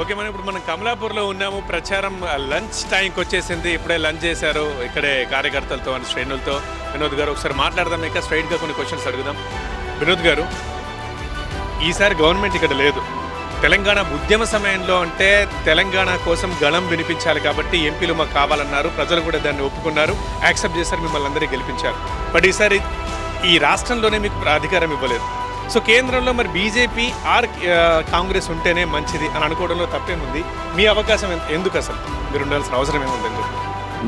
Okay మనం ఇప్పుడు మనం కమలాపూర్లో ఉన్నాము. ప్రచారం లంచ్ టైంకి వచ్చేసింది. ఇప్పుడే లంచ్ చేశారు. ఇక్కడే కార్యకర్తలతో అండ్ శ్రేణులతో. వినోద్ గారు ఒకసారి మాట్లాడదాం ఇక. స్ట్రైట్గా కొన్ని క్వశ్చన్స్ అడుగుదాం. వినోద్ గారు ఈసారి గవర్నమెంట్ ఇక్కడ లేదు. తెలంగాణ ఉద్యమ సమయంలో అంటే తెలంగాణ కోసం గళం వినిపించాలి కాబట్టి ఎంపీలు మాకు కావాలన్నారు. ప్రజలు కూడా దాన్ని ఒప్పుకున్నారు. యాక్సెప్ట్ చేశారు మిమ్మల్ని అందరికీ గెలిపించారు. బట్ ఈసారి ఈ రాష్ట్రంలోనే మీకు అధికారం ఇవ్వలేదు. సో కేంద్రంలో మరి బీజేపీ ఆర్ కాంగ్రెస్ ఉంటేనే మంచిది అని అనుకోవడంలో తప్పేముంది? మీ అవకాశం ఎందుకు అసలు? మీరు ఉండాల్సిన అవసరం ఏముంది ఎందుకు?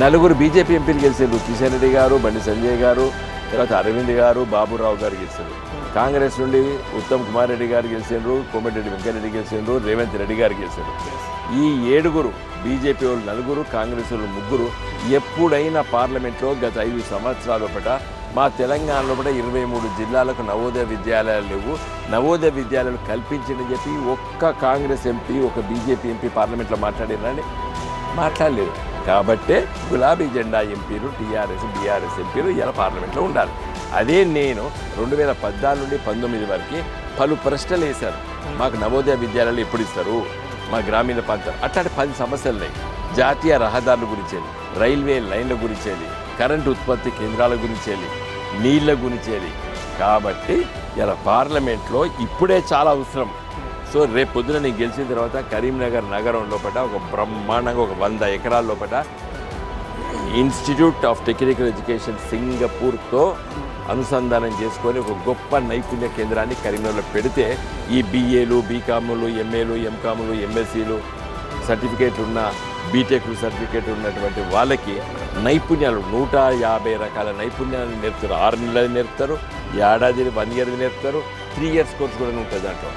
నలుగురు బీజేపీ ఎంపీలు గెలిచారు. కిషన్ రెడ్డి గారు బండి సంజయ్ గారు తర్వాత అరవింద్ గారు బాబురావు గారు గెలిచారు. కాంగ్రెస్ నుండి ఉత్తమ్ కుమార్ రెడ్డి గారు గెలిచారు కోమటిరెడ్డి వెంకటరెడ్డి గెలిచారు రేవంత్ రెడ్డి గారు గెలిచారు. ఈ ఏడుగురు బీజేపీ వాళ్ళు నలుగురు కాంగ్రెస్ వాళ్ళు ముగ్గురు ఎప్పుడైనా పార్లమెంట్లో గత ఐదు సంవత్సరాల పట మా తెలంగాణలో కూడా ఇరవై మూడు జిల్లాలకు నవోదయ విద్యాలయాలు లేవు. నవోదయ విద్యాలయాలు కల్పించని చెప్పి ఒక్క కాంగ్రెస్ ఎంపీ ఒక బీజేపీ ఎంపీ పార్లమెంట్లో మాట్లాడినని మాట్లాడలేదు. కాబట్టే గులాబీ జెండా ఎంపీలు టీఆర్ఎస్ బీఆర్ఎస్ ఎంపీలు ఇలా పార్లమెంట్లో ఉండాలి. అదే నేను రెండు వేల పద్నాలుగు నుండి పంతొమ్మిది వరకు పలు ప్రశ్నలు వేశాను. మాకు నవోదయ విద్యాలయాలు ఎప్పుడు ఇస్తారు? మా గ్రామీణ ప్రాంతాలు అట్లాంటి పది సమస్యలు ఉన్నాయి. జాతీయ రహదారుల గురించేది రైల్వే లైన్ల గురించేది కరెంటు ఉత్పత్తి కేంద్రాల గురించేది నీళ్ళ గురించేది కాబట్టి ఇలా పార్లమెంట్లో ఇప్పుడే చాలా అవసరం. సో రేపు పొద్దున నేను గెలిచిన తర్వాత కరీంనగర్ నగరం లోపల ఒక బ్రహ్మాండంగా ఒక వంద ఎకరాల లోపల ఇన్స్టిట్యూట్ ఆఫ్ టెక్నికల్ ఎడ్యుకేషన్ సింగపూర్తో అనుసంధానం చేసుకొని ఒక గొప్ప నైపుణ్య కేంద్రాన్ని కరీంనగర్లో పెడితే ఈ బీఏలు బీకాములు ఎంఏలు ఎంకాములు ఎంఎస్సీలు సర్టిఫికేట్లు ఉన్న బీటెక్ సర్టిఫికేట్ ఉన్నటువంటి వాళ్ళకి నైపుణ్యాలు నూట యాభై రకాల నైపుణ్యాలు నేర్పుతారు. ఆరు నెలలు నేర్పుతారు ఏడాది వన్ ఇయర్ నేర్పుతారు త్రీ ఇయర్స్ కోర్స్ కూడా ఉంటుంది దాంట్లో.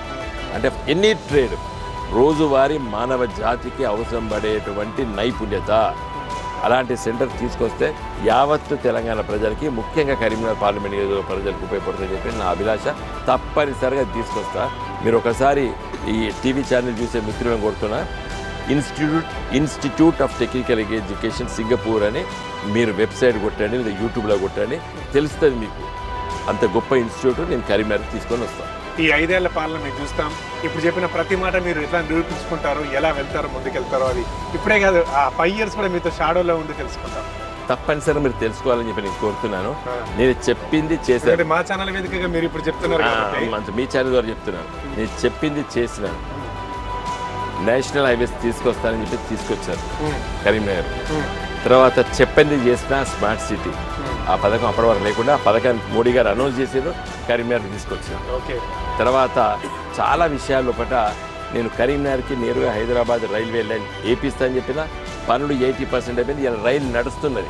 అంటే ఎనీ ట్రేడ్ రోజువారీ మానవ జాతికి అవసరం పడేటువంటి నైపుణ్యత. అలాంటి సెంటర్ తీసుకొస్తే యావత్తు తెలంగాణ ప్రజలకి ముఖ్యంగా కరీంనగర్ పార్లమెంట్ నియోజకవర్గ ప్రజలకు ఉపయోగపడుతుందని చెప్పి నా అభిలాష తప్పనిసరిగా తీసుకొస్తా. మీరు ఒకసారి ఈ టీవీ ఛానల్ చూసే మిత్రులను కొడుతున్నా institute institute of technical education Singapore అని మీరు వెబ్సైట్ కొట్టండి లేదా యూట్యూబ్లో కొట్టండి తెలుస్తుంది మీకు. అంత గొప్ప ఇన్స్టిట్యూట్ నేను కరీంనగర్ తీసుకొని వస్తాను. ఈ ఐదేళ్ళ పాలన మేము చూస్తాం. ఇప్పుడు చెప్పిన ప్రతి మాట మీరు ఎట్లా నిరూపించుకుంటారు ఎలా వెళ్తారో ముందుకెళ్తారో అది. ఇప్పుడే కాదు ఆ ఫైవ్ ఇయర్స్ కూడా మీతో షాడోలో ఉండి తెలుసుకుంటాం. తప్పనిసరిగా మీరు తెలుసుకోవాలని చెప్పి నేను కోరుతున్నాను. నేను చెప్పింది చేశాను. మా ఛానల్ వేదికగా మీరు ఇప్పుడు చెప్తున్నారు మీ ఛానల్ ద్వారా చెప్తున్నాను. నేను చెప్పింది చేసినాను. నేషనల్ హైవేస్ తీసుకొస్తానని చెప్పి తీసుకొచ్చారు. కరీంనగర్. తర్వాత చెప్పింది చేసిన స్మార్ట్ సిటీ. ఆ పథకం అప్పటి వరకు లేకుండా ఆ పథకాన్ని మోడీ గారు అనౌన్స్ చేసారు కరీంనగర్ తీసుకొచ్చారు. ఓకే. తర్వాత చాలా విషయాల లోపల నేను కరీంనగర్కి నేరుగా హైదరాబాద్ రైల్వే లైన్ ఏపిస్తా అని చెప్పిన పనులు ఎయిటీ పర్సెంట్ అయిపోయింది. ఇలా రైలు నడుస్తున్నది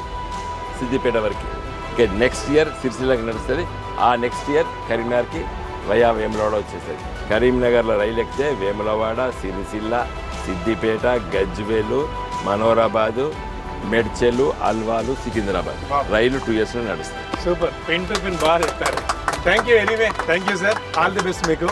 సిద్దిపేట వరకు. ఇక నెక్స్ట్ ఇయర్ సిరిసిల్లకి నడుస్తుంది. ఆ నెక్స్ట్ ఇయర్ కరీంనగర్కి వయా వేములవాడ వచ్చేస్తుంది కరీంనగర్లో రైలు ఎక్కితే వేములవాడ సిరిసిల్ల సిద్దిపేట గజ్వేలు మనోరాబాదు మెడ్చెలు అల్వాలు సికింద్రాబాద్. రైలు టూ ఇయర్స్లో నడుస్తుంది సూపర్. పెన్ టు పెన్ బాగా చెప్పారు. Thank you anyway thank you sir all the best మీకు.